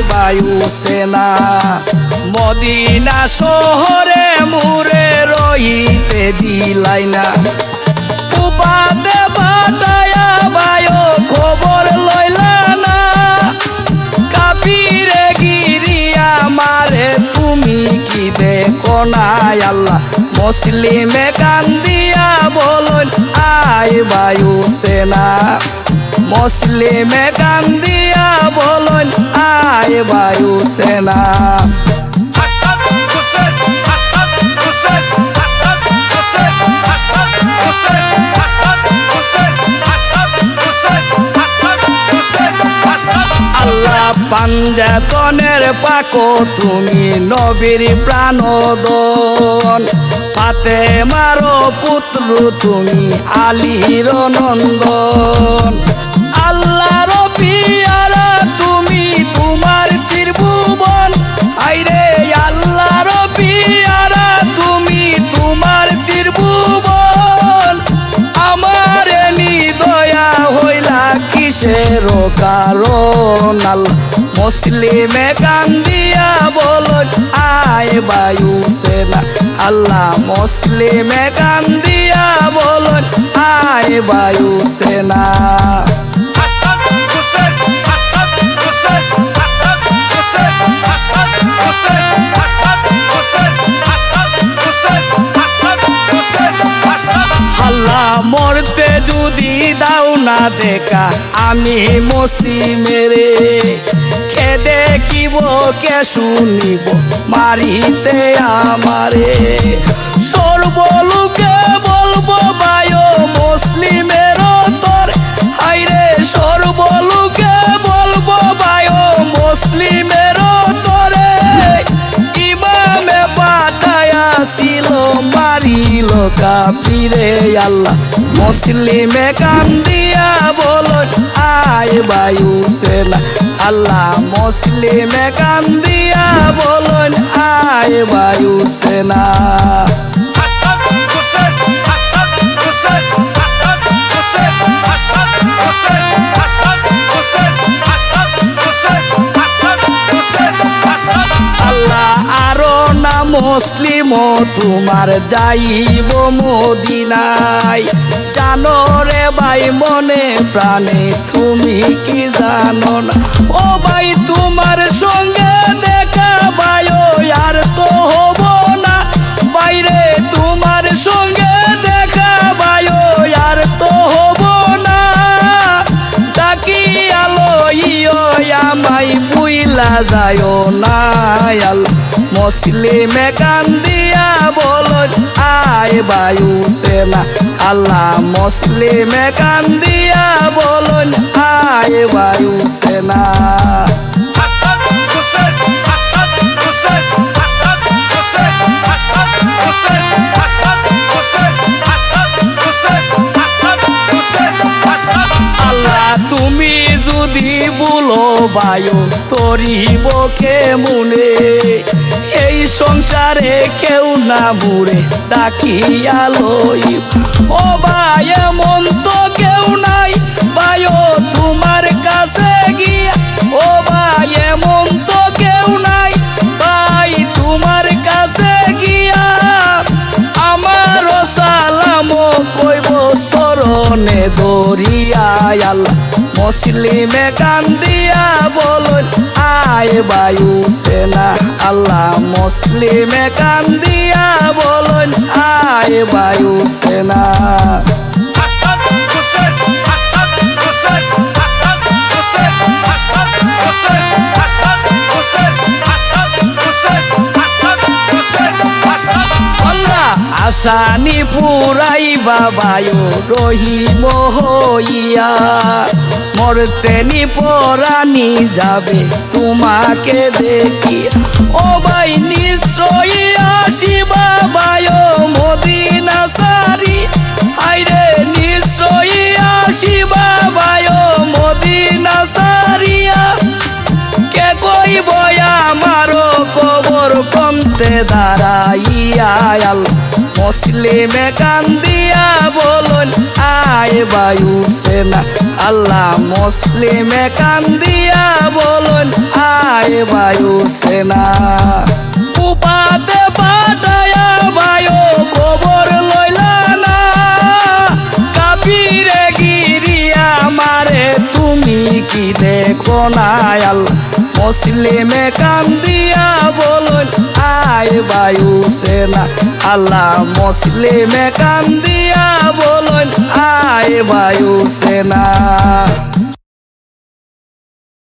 সেনা মদিনা শহরে মুরে রইতে দিলাই না। উপাতে বাটায়া বায়ো খবর লইলা না। কাপিরে গিরিয়া মারে, তুমি কি দেখো না আল্লাহ? মুসলিমে কান্দিয়া বলুন, আয় বায়ু সেনা মুসলিমে কান্দিয়া বলুন আয় বায়ু সেনা। পাঞ্জাতনের পাকো তুমি নবীর প্রাণদন। পাতে মারো পুত্র তুমি আলীর নন্দন। আল্লাহর পিয়ারা তুমি তোমার ত্রিভুবন। আইরে তুমি মুসলিমে কান্দিয়া বলুন আয় বায়ু সেনা। আল্লাহ মুসলিমে কান্দিয়া বলুন আয় বায়ু দাও না দেখা, আমি মুসলিমেরে কে দেখিব কে শুনিব, মারিতে আমারে। সর্বলোকে বলব, বায়ো মুসলিমের তোর। হাইরে সর্বলোকে কাপিরে আল্লাহ, মুসলিমে কান্দিয়া বলুন আয় বায়ু সেনা। আল্লাহ মুসলিমে কান্দিয়া বলুন আয় বায়ু সেনা। মুসলিম তোমার যাইব মদিনায়। জানো রে ভাই, মনে প্রাণে তুমি কি জানো না? ও ভাই, তোমার সঙ্গে দেখা ভাইও আর তো হব না। বাইরে তোমার সঙ্গে দেখা ভাইও আর তো হব না। ডাকি আলো ইয় আমাই বুইলা যায় না, আল্লাহ। মুসলিমে কান্দিয়া বলুন আয় বায়ু সেনা। আল্লাহ মুসলিমে কান্দিয়া বলুন আয় বায়ু সেনা। তুমি যদি বলো বায়ু তরিব কে মুনে। সংসারে কেউ না মুড়ে ডাকিয়া লই। ও ভাই, এমন তো কেউ নাই। বায়ু তোমার কাছে গিয়া। ও ভাই, এমন তো কেউ নাই। ভাই, তোমার কাছে গিয়া। আমার সালাম কইব চরণে দরিয়ায় আল্লাহ। মুসলিমে কান্দিয়া বলুন আয় বায়ু সেনা আল্লাহ মুসলিমে কান্দিয়া বলুন আয় বায়ু সেনা। আসানি পুরাই বাবায়ু রহিম হইয়া। মরতেনি পরানি যাবে তোমাকে দেখি ও ভাই নিশ্চয়ই আসি বাবায় মদিনা সারি। আইরে নিশ্চয়ই আসি বাবায় মদিনা সারিয়া। কে কইব আমারো কবর কমতে দাঁড়াইয়া মুসলিমে কান্দিয়া বলুন, আয় বায়ু সেনা। আল্লাহ মুসলিমে কান্দিয়া বলুন, আয় বায়ু সেনা। উপাতে পাঠায়া বায়ু গোবর লইলা না। কাপিরে গিরিয়া মারে তুমি কি দেখো না? আল্লাহ মুসলিমে কান্দিয়া বলুন আয় আল্লাহ মুসলিমে কান্দিয়া বলুন আয় বায়ু সেনা